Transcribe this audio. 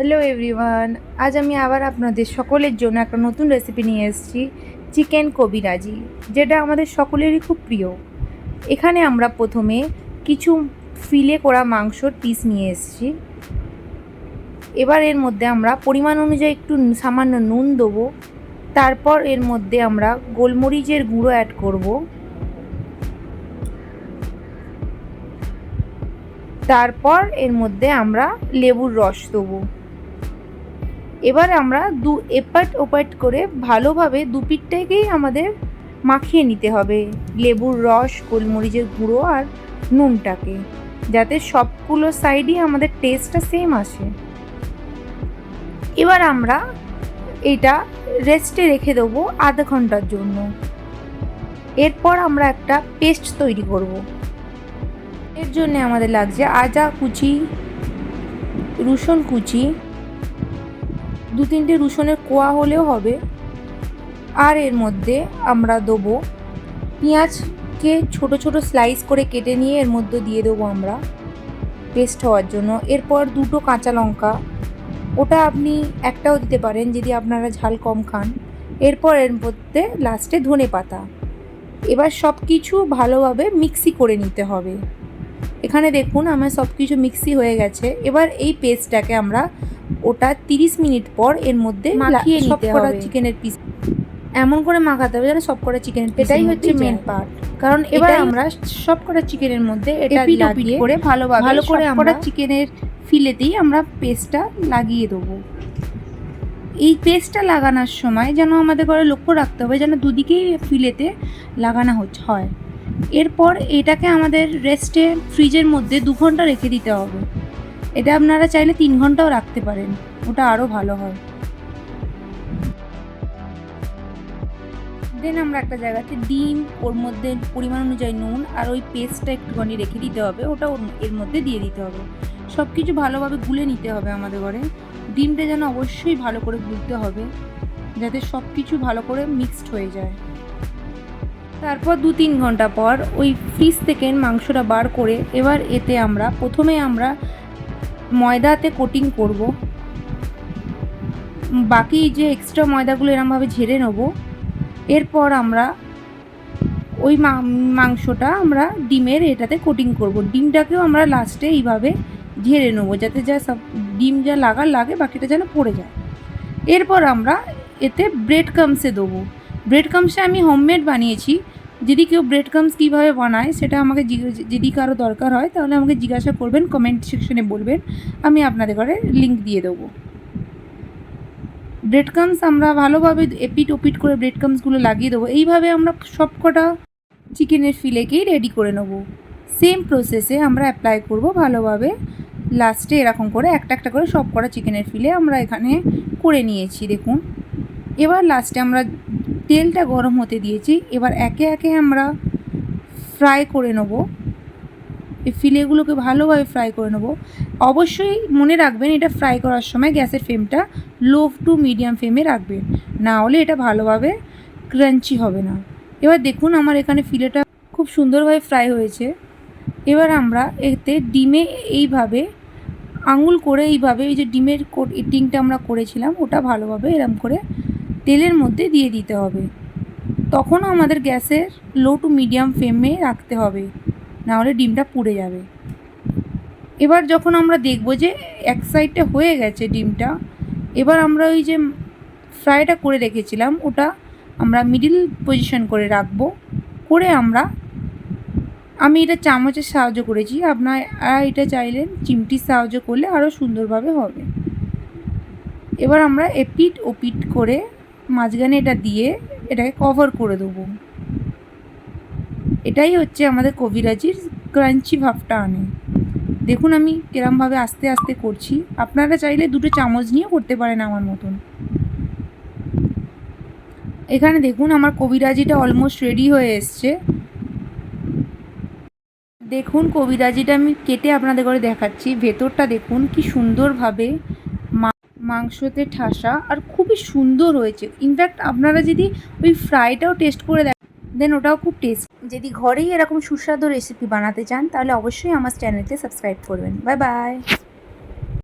Hello everyone আজ আমি আবার আপনাদের সকলের জন্য একটা নতুন রেসিপি নিয়ে এসেছি চিকেন কবিরাজি, যেটা আমাদের সকলেরই খুব প্রিয়। এখানে আমরা প্রথমে কিছু ফিলে করা মাংসর পিস নিয়ে এসেছি। এবার এর মধ্যে আমরা পরিমাণ অনুযায়ী একটু সামান্য নুন দেবো। তারপর এর মধ্যে আমরা গোলমরিচের গুঁড়ো অ্যাড করব। তারপর এর মধ্যে আমরা লেবুর রস দেবো। এবার আমরা দু এপাট ওপাট করে ভালোভাবে দু পিঠটাকেই আমাদের মাখিয়ে নিতে হবে। লেবুর রস, গোলমরিচের গুঁড়ো আর নুনটাকে, যাতে সবগুলো সাইডই আমাদের টেস্টটা সেম আসে। এবার আমরা এটা রেস্টে রেখে দেবো আধা ঘণ্টার জন্য। এরপর আমরা একটা পেস্ট তৈরি করব। এর জন্য আমাদের লাগছে আজা কুচি, রসুন কুচি দু তিনটে রসুনের কোয়া হলেও হবে। আর এর মধ্যে আমরা দেবো পেঁয়াজকে ছোট ছোট স্লাইস করে কেটে নিয়ে এর মধ্যে দিয়ে দেবো আমরা পেস্ট হওয়ার জন্য। এরপর দুটো কাঁচা লঙ্কা, ওটা আপনি একটাও দিতে পারেন যদি আপনারা ঝাল কম খান। এরপর এর মধ্যে লাস্টে ধনে পাতা এবার সব কিছু ভালোভাবে মিক্সি করে নিতে হবে। এখানে দেখুন আমার সব কিছু মিক্সি হয়ে গেছে। এবার এই পেস্টটাকে আমরা ওটা তিরিশ মিনিট পর এর মধ্যে মাখিয়ে নিতে হবে। চিকেনের পিস এমন করে মাখাতে হবে যেন সব কটা চিকেনের এটাই হচ্ছে মেন পার্ট কারণ এবার আমরা সব কটা চিকেনের মধ্যে এটা লাগিয়ে করে ভালোভাবে ভালো করে আমরা চিকেনের ফিলেতেই আমরা পেস্টটা লাগিয়ে দেবো। এই পেস্টটা লাগানোর সময় যেন আমাদের ঘরে লক্ষ্য রাখতে হবে যেন দুদিকেই ফিলেতে লাগানো হচ্ছে হয়। এরপর এটাকে আমাদের রেস্টে ফ্রিজের মধ্যে দু ঘণ্টা রেখে দিতে হবে। এটা আপনারা চাইলে তিন ঘন্টাও রাখতে পারেন, ওটা আরও ভালো হয়। দেন আমরা একটা জায়গাতে ডিম, ওর মধ্যে পরিমাণ অনুযায়ী নুন আর ওই পেস্টটা একটুখানি রেখে দিতে হবে, ওটা এর মধ্যে দিয়ে দিতে হবে। সব কিছু ভালোভাবে গুলে নিতে হবে আমাদের ঘরে। ডিমটা যেন অবশ্যই ভালো করে গুলতে হবে, যাতে সব কিছু ভালো করে মিক্সড হয়ে যায়। তারপর দু তিন ঘণ্টা পর ওই ফ্রিজ থেকে মাংসটা বার করে এবার এতে আমরা, প্রথমে আমরা ময়দাতে কোটিং করব। বাকি যে এক্সট্রা ময়দাগুলো এরমভাবে ঝেড়ে নেব, এরপর আমরা ওই মাংসটা আমরা ডিমের এটাতে কোটিং করব। ডিমটাকেও আমরা লাস্টে এইভাবে ঝেড়ে নেব যাতে যা সব ডিম যা লাগার লাগে বাকিটা যেন পড়ে যায়। এরপর আমরা এতে ব্রেড কামসে দেবো। ব্রেড কামসে আমি হোমমেড বানিয়েছি। যদি কেউ ব্রেড কামস কীভাবে বানায় সেটা আমাকে যদি কারও দরকার হয়, তাহলে আমাকে জিজ্ঞাসা করবেন কমেন্ট সেকশনে বলবেন। আমি আপনাদের ঘরে লিঙ্ক দিয়ে দেবো। ব্রেড কামস আমরা ভালোভাবে এপিট ওপিট করে ব্রেড কামসগুলো লাগিয়ে দেবো। এইভাবে আমরা সব কটা চিকেনের ফিলেকেই রেডি করে নেব। সেম প্রসেসে আমরা অ্যাপ্লাই করব ভালোভাবে। লাস্টে এরকম করে একটা একটা করে সব কটা চিকেনের ফিলে আমরা এখানে করে নিয়েছি, দেখুন। এবার লাস্টে আমরা তেলটা গরম হতে দিয়েছি। এবার একে একে আমরা ফ্রাই করে নেব। এই ফিলেগুলোকে ভালোভাবে ফ্রাই করে নেব। অবশ্যই মনে রাখবেন, এটা ফ্রাই করার সময় গ্যাসের ফ্লেমটা লো টু মিডিয়াম ফ্লেমে রাখবেন। না হলে এটা ভালোভাবে ক্রাঞ্চি হবে না। এবার দেখুন আমার এখানে ফিলেটা খুব সুন্দরভাবে ফ্রাই হয়েছে। এবার আমরা এতে ডিমে এইভাবে আঙুল করে এইভাবে এই যে ডিমের ইটিংটা আমরা করেছিলাম, ওটা ভালোভাবে এরম করে তেলের মধ্যে দিয়ে দিতে হবে। তখনও আমাদের গ্যাসের লো টু মিডিয়াম ফ্লেমে রাখতে হবে নাহলে ডিমটা পুড়ে যাবে। এবার যখন আমরা দেখব যে এক সাইডটা হয়ে গেছে ডিমটা, এবার আমরা ওই যে ফ্রাইটা করে রেখেছিলাম, ওটা আমরা মিডিল পজিশন করে রাখব। করে আমরা, আমি এটা চামচের সাহায্য করেছি, আপনার এটা চাইলেন চিমটির সাহায্য করলে আরও সুন্দরভাবে হবে। এবার আমরা এপিট ওপিট করে মাঝখানে এটা দিয়ে এটাকে কভার করে দেবো। এটাই হচ্ছে আমাদের কবিরাজির ক্রাঞ্চি ভাবটা আনে দেখুন আমি কিরমভাবে আস্তে আস্তে করছি। আপনারা চাইলে দুটো চামচ নিয়ে করতে পারেন আমার মতন। এখানে দেখুন আমার কবিরাজিটা অলমোস্ট রেডি হয়ে এসছে। দেখুন কবিরাজিটা আমি কেটে আপনাদের করে দেখাচ্ছি। ভেতরটা দেখুন কি সুন্দরভাবে মাংসতে ঠাসা আর খুবই সুন্দর হয়েছে। ইনফ্যাক্ট আপনারা যদি ওই ফ্রাইটাও টেস্ট করে দেখেন দেন ওটাও খুব টেস্ট যদি ঘরেই এরকম সুস্বাদু রেসিপি বানাতে চান, তাহলে অবশ্যই আমার চ্যানেলকে সাবস্ক্রাইব করবেন। Bye bye